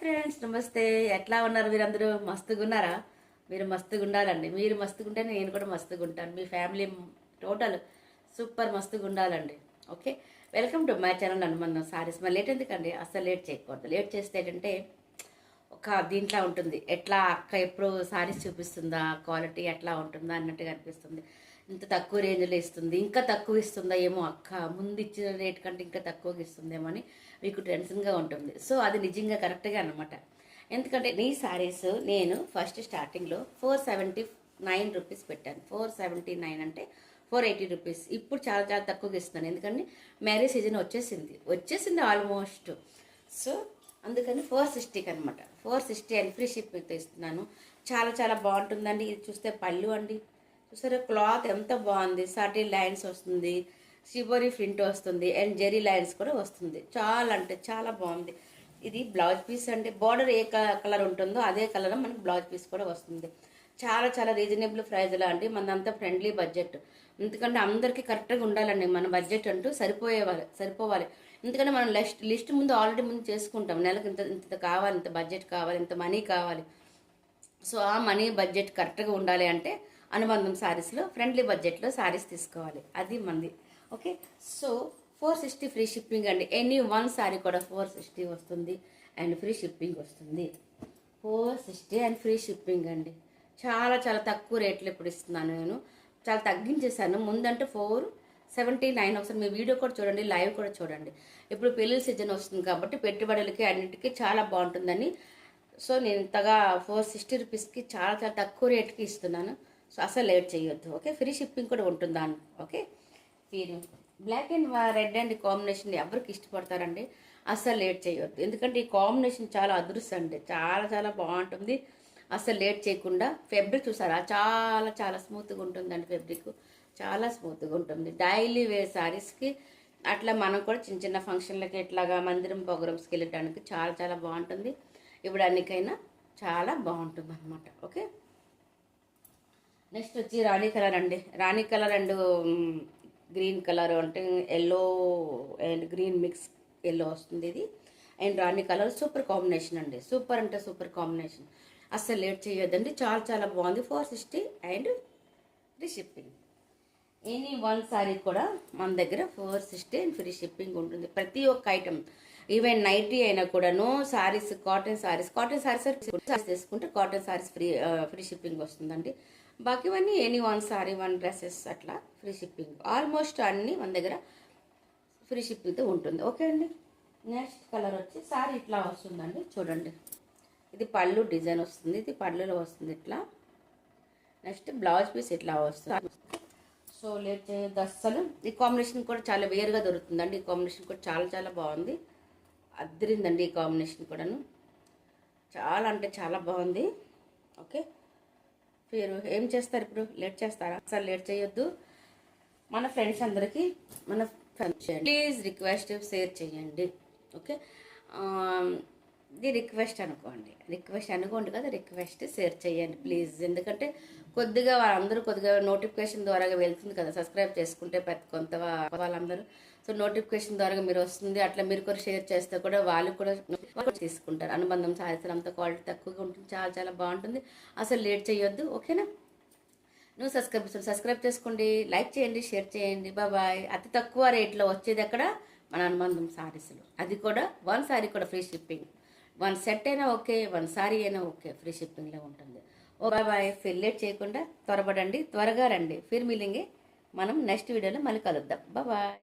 Friends నమస్తే. ఎట్లా ఉన్నారు మీరందరూ? మస్తుగా ఉన్నారా మీరు మస్తుగా ఉండాలండి మీరు మస్తుగా ఉంటే నేను కూడా మస్తుగా ఉంటాను మీ ఫ్యామిలీ టోటల్ సూపర్ మస్తుగా ఉండాలండి okay? Welcome to my channel. Anubandham sarees మరి లేట్ ఎందుకండి? అసలు లేట్ చేయకూడదు. లేట్ చేస్తే ఏంటంటే ఒక దీంట్లో ఉంటుంది. ఎట్లా అక్క ఎప్పుడు సారీస్ చూపిస్తుందా? క్వాలిటీ ఎట్లా ఉంటుందా? అన్నట్టుగా అనిపిస్తుంది. ఇంత తక్కువ రేంజ్లో ఇస్తుంది ఇంకా తక్కువ ఇస్తుందా ఏమో అక్క ముందు ఇచ్చిన రేట్ కంటే ఇంకా తక్కువగా ఇస్తుందేమో అని మీకు టెన్షన్గా ఉంటుంది. సో అది నిజంగా కరెక్ట్గా అనమాట ఎందుకంటే నీ సారీస్ నేను ఫస్ట్ స్టార్టింగ్లో ఫోర్ సెవెంటీ నైన్ రూపీస్ పెట్టాను. ఫోర్ సెవెంటీ నైన్ అంటే ఫోర్ ఎయిటీ రూపీస్ ఇప్పుడు చాలా చాలా తక్కువగా ఇస్తున్నాను. ఎందుకంటే మ్యారేజ్ సీజన్ వచ్చేసింది. వచ్చేసింది ఆల్మోస్ట్ సో అందుకని ఫోర్ సిక్స్టీకి అనమాట ఫోర్ సిక్స్టీ అండ్ ఫ్రీ షిప్పింగ్తో ఇస్తున్నాను. చాలా చాలా బాగుంటుందండి. ఇది చూస్తే పళ్ళు అండి. చూసారా? క్లాత్ ఎంత బాగుంది. సాటిన్ లైన్స్ వస్తుంది. షిబోరి ప్రింట్ వస్తుంది. అండ్ జెరీ లైన్స్ కూడా వస్తుంది. చాలా అంటే చాలా బాగుంది. ఇది బ్లౌజ్ పీస్ అంటే బార్డర్ ఏ కలర్ ఉంటుందో అదే కలర్ మనకి బ్లౌజ్ పీస్ కూడా వస్తుంది. చాలా చాలా రీజనబుల్ ప్రైజ్లో అండి. మనదంతా ఫ్రెండ్లీ బడ్జెట్. ఎందుకంటే అందరికీ కరెక్ట్గా ఉండాలండి. మన బడ్జెట్ అంటూ సరిపోయేవాలి సరిపోవాలి. ఎందుకంటే మనం లిస్ట్ లిస్ట్ ముందు ఆల్రెడీ ముందు చేసుకుంటాం. నెలకు ఇంత ఇంత కావాలి ఇంత బడ్జెట్ కావాలి ఇంత మనీ కావాలి. సో ఆ మనీ బడ్జెట్ కరెక్ట్గా ఉండాలి అంటే అనుబంధం శారీస్లో ఫ్రెండ్లీ బడ్జెట్లో శారీస్ తీసుకోవాలి. అది మంది. Okay so four sixty free shipping అండి. ఎనీ వన్ శారీ కూడా ఫోర్ సిక్స్టీ వస్తుంది అండ్ ఫ్రీ షిప్పింగ్ వస్తుంది. Four sixty and free shipping అండి. చాలా చాలా తక్కువ రేట్లు ఇప్పుడు ఇస్తున్నాను నేను. చాలా తగ్గించేశాను. ముందంటే ఫోర్ సెవెంటీ నైన్ ఒకసారి మీ వీడియో కూడా చూడండి లైవ్ కూడా చూడండి. ఇప్పుడు పెళ్ళిళ్ళ సీజన్ వస్తుంది కాబట్టి పెట్టుబడులకి అన్నిటికీ చాలా బాగుంటుందని. సో నేను ఇంతగా ఫోర్ సిక్స్టీ రూపీస్కి చాలా చాలా తక్కువ రేట్కి ఇస్తున్నాను. సో అసలు లేట్ చేయొద్దు ఓకే? ఫ్రీ షిప్పింగ్ కూడా ఉంటుందా ఓకే? మీరు black and red and combination ఎవరికి ఇష్టపడతారండి? అస్సలు లేట్ చేయొద్దు. ఎందుకంటే ఈ కాంబినేషన్ చాలా అదృష్టం అండి. చాలా చాలా బాగుంటుంది. అసలు లేట్ చేయకుండా ఫెబ్రిక్ చూసారా? చాలా చాలా స్మూత్గా ఉంటుందండి ఫెబ్రిక్. చాలా స్మూత్గా ఉంటుంది. డైలీ వేర్ శారీస్కి అట్లా మనం కూడా చిన్న చిన్న ఫంక్షన్లకి ఇట్లాగా మందిరం ప్రోగ్రామ్స్కి వెళ్ళడానికి చాలా చాలా బాగుంటుంది. ఇవ్వడానికైనా చాలా బాగుంటుంది అనమాట ఓకే? నెక్స్ట్ వచ్చి రాణి కలర్ అండి. రాణి కలర్ అండ్ గ్రీన్ కలర్ అంటే yellow and green mix yellow వస్తుంది ఇది. అండ్ రాణి కలర్ సూపర్ కాంబినేషన్ అండి. సూపర్ అంటే సూపర్ కాంబినేషన్. అస్సలు లేట్ చేయొద్దండి. చాలా చాలా బాగుంది. Four sixty and free shipping. Any one saree కూడా మన దగ్గర four sixty and free shipping ఉంటుంది. ప్రతి ఒక్క ఐటెం ఈవెన్ నైటీ అయినా కూడాను సారీస్ కాటన్ సారీస్ కాటన్ సారీస్ తీసుకుంటే cotton sarees free free shipping వస్తుందండి. బాకీవన్నీ any one saree one dresses అట్లా ఫ్రీ షిప్పింగ్. ఆల్మోస్ట్ అన్నీ మన దగ్గర ఫ్రీ షిప్పింగ్తో ఉంటుంది. ఓకే అండి? నెక్స్ట్ కలర్ వచ్చి సారీ ఇట్లా వస్తుందండి. చూడండి. ఇది పళ్ళు డిజైన్ వస్తుంది. ఇది పళ్ళులో వస్తుంది ఇట్లా. నెక్స్ట్ బ్లౌజ్ పీస్ ఇట్లా వస్తుంది. సో లేట్ చేయొద్దు అస్సలు. ఈ కాంబినేషన్ కూడా చాలా వేరుగా దొరుకుతుందండి. ఈ కాంబినేషన్ కూడా చాలా చాలా బాగుంది. అద్దరిందండి ఈ కాంబినేషన్ కూడాను. చాలా అంటే చాలా బాగుంది. ఓకే మీరు ఏం చేస్తారు ఇప్పుడు? లేట్ చేస్తారా? అసలు లేట్ చేయొద్దు. మన ఫ్రెండ్స్ అందరికీ మన ఫ్రెండ్స్ ప్లీజ్ రిక్వెస్ట్ షేర్ చేయండి. ఓకే? ఇది రిక్వెస్ట్ అనుకోండి. రిక్వెస్ట్ అనుకోండి కదా రిక్వెస్ట్ షేర్ చేయండి ప్లీజ్ ఎందుకంటే కొద్దిగా వాళ్ళందరూ కొద్దిగా నోటిఫికేషన్ ద్వారా వెళ్తుంది కదా సబ్స్క్రైబ్ చేసుకుంటే పెద్ద కొంత వాళ్ళందరూ. సో నోటిఫికేషన్ ద్వారా మీరు వస్తుంది అట్లా మీరు కూడా షేర్ చేస్తే కూడా వాళ్ళు కూడా తీసుకుంటారు. అనుబంధం సాధిస్తారు అంత క్వాలిటీ తక్కువగా ఉంటుంది చాలా చాలా బాగుంటుంది. అసలు లేట్ చేయొద్దు ఓకేనా నువ్వు సబ్స్క్రైబ్ సబ్స్క్రైబ్ చేసుకోండి లైక్ చేయండి షేర్ చేయండి బాబాయ్ అతి తక్కువ రేట్లో వచ్చేది ఎక్కడ? మన అనుబంధం సారీస్లో అది కూడా వన్ సారీ కూడా ఫ్రీ షిప్పింగ్ వన్ సెట్ అయినా ఓకే వన్ సారీ అయినా ఓకే ఫ్రీ షిప్పింగ్లో ఉంటుంది. ఓ బాయ్ బాయ్ లేట్ చేయకుండా త్వరపడండి త్వరగా రండి. ఫిర్ మిలింగే మనం నెక్స్ట్ వీడియోలో మళ్ళీ కలుద్దాం. బాయ్.